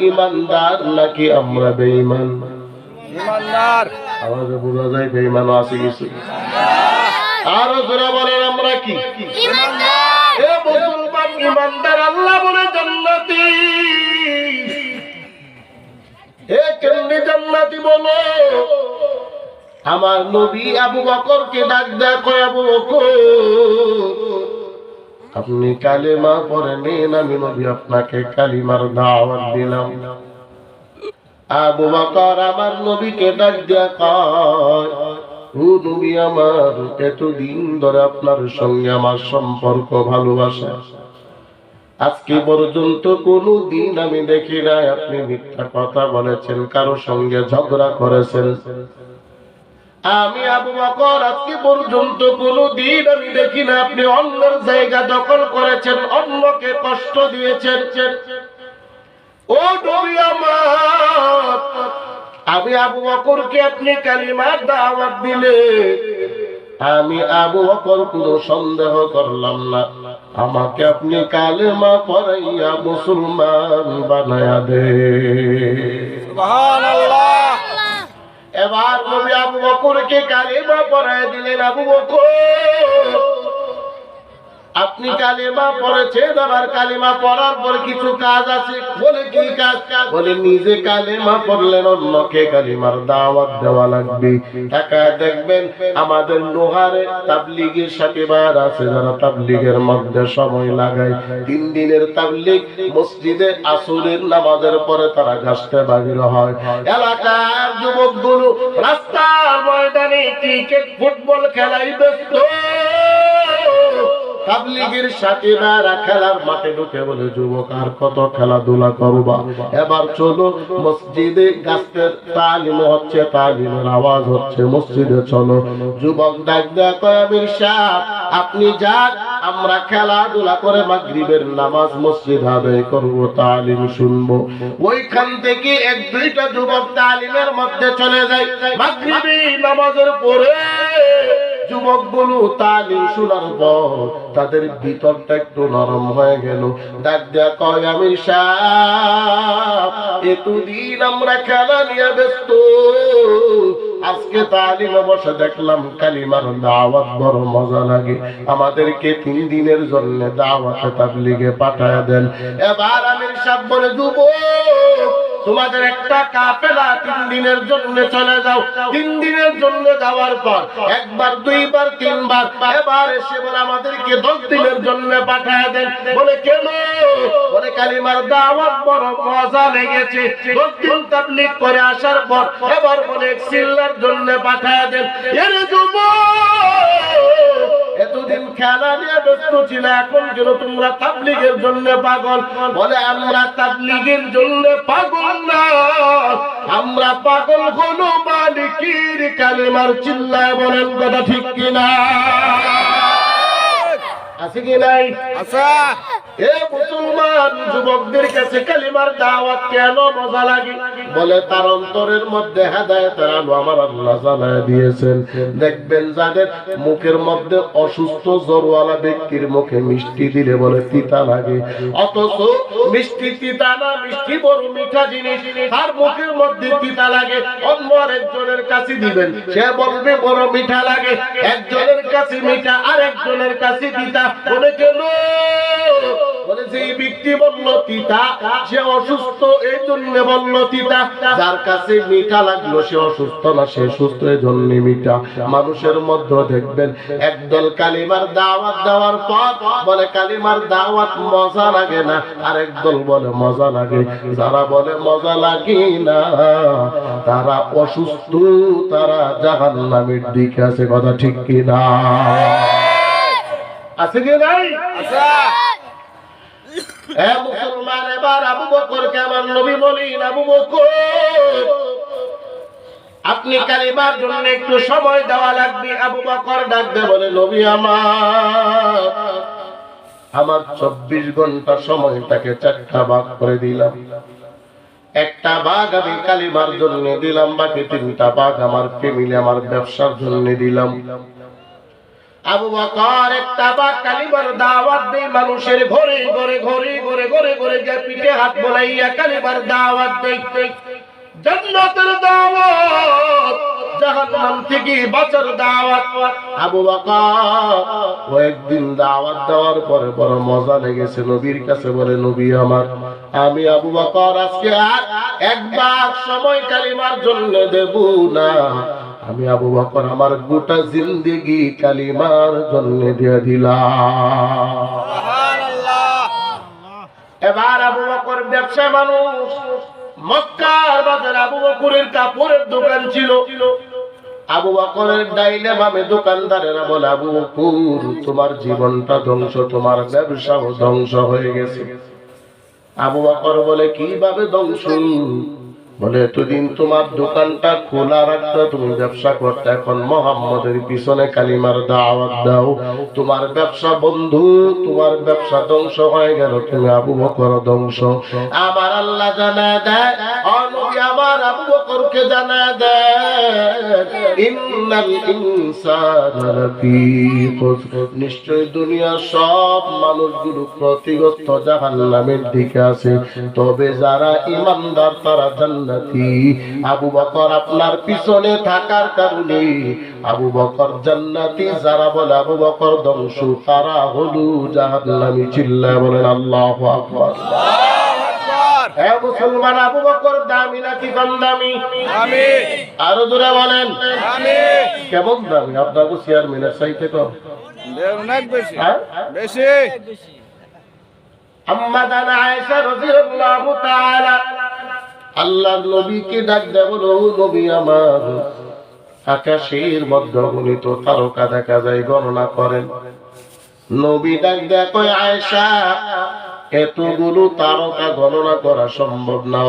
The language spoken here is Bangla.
ইমানদার নাকি আমরা বেঈমান? ইমানদার। আমাদের বোঝা যায় বেঈমান আছে কিছু আরও জোরে বলেন আমরা কি? ইমানদার। এ মুসলমান ইমানদার আল্লাহ বলে জান্নাতি। এ কেমনি জান্নাতি বলো? আমার নবী আবু বকরকে ডাক দেয় কয় আবু বকর আপনি কালেমা পরে নেন আমি নবী আপনাকে কালিমার দাওয়াত দিলাম। আবু বকর আমার নবীকে ডাক দেয়া কয়, ও নবী আমার, এতদিন ধরে আপনার সঙ্গে আমার সম্পর্ক ভালোবাসা। আজকে পর্যন্ত কোনো দিন আমি দেখি নাই, আপনি মিথ্যা কথা বলেছেন, কারও সঙ্গে ঝগড়া করেছেন। আমি আবু বকর আজকে পর্যন্ত কোনো দিন আমি দেখি না। আপনি অন্যের জায়গা দখল করেছেন, অন্যকে কষ্ট দিয়েছেন। ও আমি আবু বকরকে আপনি কালিমার দাওয়াত দিলে, আমি আবু বকর কোনো সন্দেহ করলাম না। আমাকে আপনি কালেমা পড়াইয়া মুসলমান বানায়া দে। সুবহানাল্লাহ। এবার নবী আবু বকরকে কালিমা পড়ায় দিলেন আবু বকর। আপনি কালিমা পড়েছেন আবার কালিমা পড়ার পর কিছু কাজ আছে, বলে কি কাজ? বলে, নিজে কালিমা পড়লেন অন্যকে কালিমার দাওয়াত দেওয়া লাগবে। টাকা দেখবেন আমাদের লোহারে তাবলিগের সাথে বার আছে, যারা তাবলিগের মধ্যে সময় লাগায়। তিন দিনের তাবলিগ মসজিদে আসরের নামাজের পরে তারা গাছতে বাগির হয়। এলাকার যুবকগুলো রাস্তার ময়দানে ক্রিকেট, ফুটবল খেলাই ব্যস্ত। তাবলিগের সাথে মারা খেলার মাঠে ঢুকে বলে, যুবক, আর কত খেলাধুলা করবা? এবার চলো, মসজিদে গাছের তালিম হচ্ছে, তালিমের আওয়াজ হচ্ছে, মসজিদে চলো। যুবক ডাক আপনি যান, আমরা খেলাধুলা করে মাগরিবের নামাজ মসজিদ আদায় করব, তালিম শুনব। ওইখান থেকে এক দুইটা যুবক তালিমের মধ্যে চলে যায়। মাগরিবি নামাজের পরে যুবকগুলো তালিম শোনার পর তাদের ভিতরটা একটু নরম হয়ে গেল। ডাক দেয়া কয় আমি এতদিন আমরা খেলা নিয়ে ব্যস্ত। আজকে তালিমে বসে দেখলাম কালিমার দাওয়াত বড় মজা লাগে। আমাদেরকে তিন দিনের জন্য দাওয়াতে তাবলিগে পাঠায় দেন। এবার আমির সাহেব বলে, যুবক তোমাদের একটা কাফেলা তিন দিনের জন্য চলে যাও। তিন দিনের জন্য যাওয়ার পর একবার, দুইবার, তিনবার, এবার এসে বলে আমাদেরকে দশ দিনের জন্য পাঠায় দেন। বলে কেন বলে, কালিমার দাওয়াত বড় মজা লেগেছে। দশ দিন তাবলিগ করে আসার পর এবার বলে সিল্লার জন্য পাঠায় দেন। এর যুবক! খেলা নিয়ে ব্যস্ত ছিল, এখন যেন তোমরা তাবলিগের জন্য পাগল? বলে, আমরা তাবলিগের জন্য পাগল না। আমরা পাগল হলো মালিকির কালিমার চিল্লায় বলেন কথা ঠিক কিনা? আছে কি নাই? আচ্ছা দেখবেন যাদের মুখের মধ্যে অসুস্থ ব্যক্তির মুখে মিষ্টি দিলে বলে তিতা লাগে। অথচ মিষ্টি তিতা না, মিষ্টি বড় মিঠা জিনিস। তার মুখের মধ্যে তিতা লাগে। অন্য আরেকজনের কাছে দিবেন, সে বলবে বড় মিঠা লাগে। একজনের কাছে মিঠা আর একজনের কাছে তিতা। কেন? বলে ব্যক্তি বলল তিতা সে অসুস্থ এই জন্য বলল তিতা যার কাছে মিঠা লাগল, সে অসুস্থ না, সে সুস্থ এই জন্য মিঠা। মানুষের মধ্যে দেখবেন, একদল কালিমার দাওয়াত দেওয়ার পর বলে কালিমার দাওয়াত মজা লাগে না, আর একদল বলে মজা লাগে। যারা বলে মজা লাগে না, তারা অসুস্থ, তারা জাহান নামের দিকে আছে, কথা ঠিক কিনা? আছে কি নাই? আচ্ছা মুসলমান, এবার আবু বকর কেমন নবী বলিন, আবু বকর, আপনি কালিমার জন্য একটু সময় দেওয়া লাগবে। আবু বকর ডাকবে, বলে, নবী আমার আমার চব্বিশ ঘণ্টা সময়টাকে চারটা ভাগ করে দিলাম। একটা ভাগ আমি কালিমার জন্য দিলাম, বাকি তিনটা ভাগ আমার ফ্যামিলি আমার ব্যবসার জন্য দিলাম। আবু বকর একটা বা কালিমার দাওয়াত দেই মানুষের ঘরে ঘরে ঘরে ঘরে ঘরে ঘরে গিয়ে পিঠে হাত বলাইয়া কালিমার দাওয়াত দেই জান্নাতের দাওয়াত, জাহান্নাম থেকে বাঁচার দাওয়াত। আবু বকর কয়েকদিন দাওয়াত দেওয়ার পরে বড় মজা লেগেছে। নবীর কাছে বলে, নবী আমার, আমি আবু বকর আজকে আর একবার সময় কালিমার জন্য দেব না। আমি আবু বকর আমার গোটা জিন্দেগি কালিমার জন্য দিয়ে দিলাম। এবার আবু বকর ব্যবসা মানুষ মক্কার বাজার আবু বকরের কাপড়ের দোকান ছিল। আবু বকরের ডাইনে বামে দোকানদারেরা বলে আবু বকর তোমার জীবনটা ধ্বংস তোমার ব্যবসাও ধ্বংস হয়ে গেছে। আবু বকর বলে কীভাবে ধ্বংস? বলে, এতদিন তোমার দোকানটা খোলা রাখতে তুমি ব্যবসা করতে, এখন মোহাম্মদের পিছনে কালিমার দাওয়াত দাও। তোমার ব্যবসা বন্ধু, তোমার ব্যবসা ধ্বংস হয়ে গেল, তুমি আবু বকর ধ্বংস। আমার আল্লাহ জানা দেয় আমার আবু বকরকে জানা দেয় নিশ্চয় দুনিয়ার সব মানুষগুলো ক্ষতিগ্রস্ত জাহান্নামের দিকে আছে। তবে যারা ইমানদার, তারা জান্নাতি আবু বকর আপনার পিছনে থাকার কারণে আবু বকর জান্নাতি যারা বলে আবু বকর ধ্বংস তারা হলু জাহান্নামী চিল্লায় বলেন আল্লাহু আকবার। হ্যাঁ মুসলমান আবু বকর দামি নাকি কম দামি? আরও দূরে বলেন। কেমন দামি? আপনার চেয়ারম্যানের চাইতে কম। বেশি? আম্মা জানা আয়েশা রাদিয়াল্লাহু তাআলা আল্লাহর নবীকে ডাক দেব নবী আমার। আকাশের মধ্য গুণিত তারকা দেখা যায়, গণনা করেন। নবী ডাক দেখো আয়সা এতগুলো তারকা গণনা করা সম্ভব না।